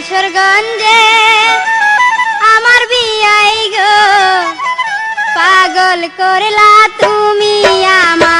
কিশোরগঞ্জে আমার বিয়াই গো। পাগল করলা তুমি আমার